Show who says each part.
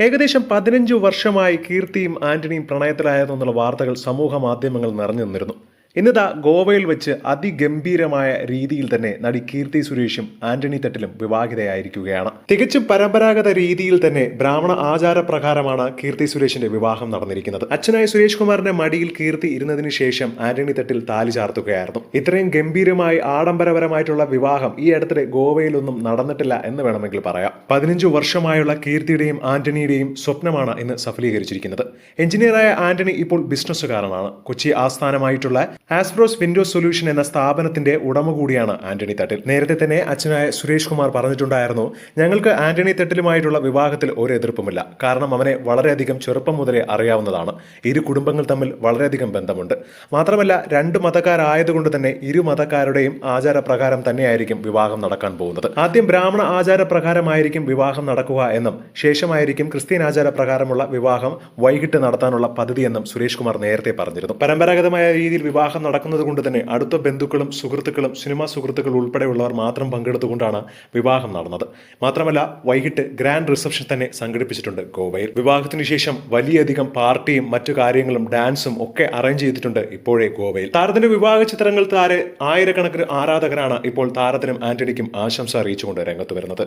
Speaker 1: ഏകദേശം പതിനഞ്ച് വർഷമായി കീർത്തിയും ആന്റണിയും പ്രണയത്തിലായതെന്നുള്ള വാർത്തകൾ സമൂഹ മാധ്യമങ്ങൾ നിറഞ്ഞു നിന്നിരുന്നു. ഇന്നിതാ ഗോവയിൽ വെച്ച് അതിഗംഭീരമായ രീതിയിൽ തന്നെ നടി കീർത്തി സുരേഷും ആന്റണി തട്ടിലും വിവാഹിതയായിരിക്കുകയാണ്. തികച്ചും പരമ്പരാഗത രീതിയിൽ തന്നെ ബ്രാഹ്മണ ആചാരപ്രകാരമാണ് കീർത്തി സുരേഷിന്റെ വിവാഹം നടന്നിരിക്കുന്നത്. അച്ഛനായ സുരേഷ് കുമാറിന്റെ മടിയിൽ കീർത്തി ഇരുന്നതിന് ശേഷം ആന്റണി തട്ടിൽ താലി ചാർത്തുകയായിരുന്നു. ഇത്രയും ഗംഭീരമായി ആഡംബരപരമായിട്ടുള്ള വിവാഹം ഈ അടുത്തിടെ ഗോവയിലൊന്നും നടന്നിട്ടില്ല എന്ന് വേണമെങ്കിൽ പറയാം. പതിനഞ്ചു വർഷമായുള്ള കീർത്തിയുടെയും ആന്റണിയുടെയും സ്വപ്നമാണ് ഇന്ന് സഫലീകരിച്ചിരിക്കുന്നത്. എഞ്ചിനീയറായ ആന്റണി ഇപ്പോൾ ബിസിനസ്സുകാരനാണ്. കൊച്ചി ആസ്ഥാനമായിട്ടുള്ള ആസ്പ്രോസ് വിൻഡോസ് സൊല്യൂഷൻ എന്ന സ്ഥാപനത്തിന്റെ ഉടമ കൂടിയാണ് ആന്റണി തട്ടിൽ. നേരത്തെ തന്നെ അച്ഛനായ സുരേഷ് കുമാർ പറഞ്ഞിട്ടുണ്ടായിരുന്നു ഞങ്ങൾക്ക് ആന്റണി തട്ടിലുമായിട്ടുള്ള വിവാഹത്തിൽ ഒരു എതിർപ്പുമില്ല. കാരണം അവനെ വളരെയധികം ചെറുപ്പം മുതലേ അറിയാവുന്നതാണ്. ഇരു കുടുംബങ്ങൾ തമ്മിൽ വളരെയധികം ബന്ധമുണ്ട്. മാത്രമല്ല രണ്ട് മതക്കാരായതുകൊണ്ട് തന്നെ ഇരു മതക്കാരുടെയും ആചാരപ്രകാരം തന്നെയായിരിക്കും വിവാഹം നടക്കാൻ പോകുന്നത്. ആദ്യം ബ്രാഹ്മണ ആചാരപ്രകാരമായിരിക്കും വിവാഹം നടക്കുക എന്നും ശേഷമായിരിക്കും ക്രിസ്ത്യൻ ആചാരപ്രകാരമുള്ള വിവാഹം വൈകിട്ട് നടത്താനുള്ള പദ്ധതി എന്നും സുരേഷ് കുമാർ നേരത്തെ പറഞ്ഞിരുന്നു. പരമ്പരാഗതമായ രീതിയിൽ വിവാഹം നടക്കുന്നത് കൊണ്ട് തന്നെ അടുത്ത ബന്ധുക്കളും സുഹൃത്തുക്കളും സിനിമാ സുഹൃത്തുക്കൾ ഉൾപ്പെടെയുള്ളവർ മാത്രം പങ്കെടുത്തുകൊണ്ടാണ് വിവാഹം നടന്നത്. മാത്രമല്ല വൈകിട്ട് ഗ്രാൻഡ് റിസപ്ഷൻ തന്നെ സംഘടിപ്പിച്ചിട്ടുണ്ട് ഗോവയിൽ. വിവാഹത്തിന് ശേഷം വലിയധികം പാർട്ടിയും മറ്റു കാര്യങ്ങളും ഡാൻസും ഒക്കെ അറേഞ്ച് ചെയ്തിട്ടുണ്ട് ഇപ്പോഴേ ഗോവയിൽ. താരത്തിന്റെ വിവാഹ ചിത്രങ്ങൾ താരെ ആയിരക്കണക്കിന് ആരാധകരാണ് ഇപ്പോൾ താരത്തിനും ആന്റണിക്കും ആശംസ അറിയിച്ചുകൊണ്ട് രംഗത്ത് വരുന്നത്.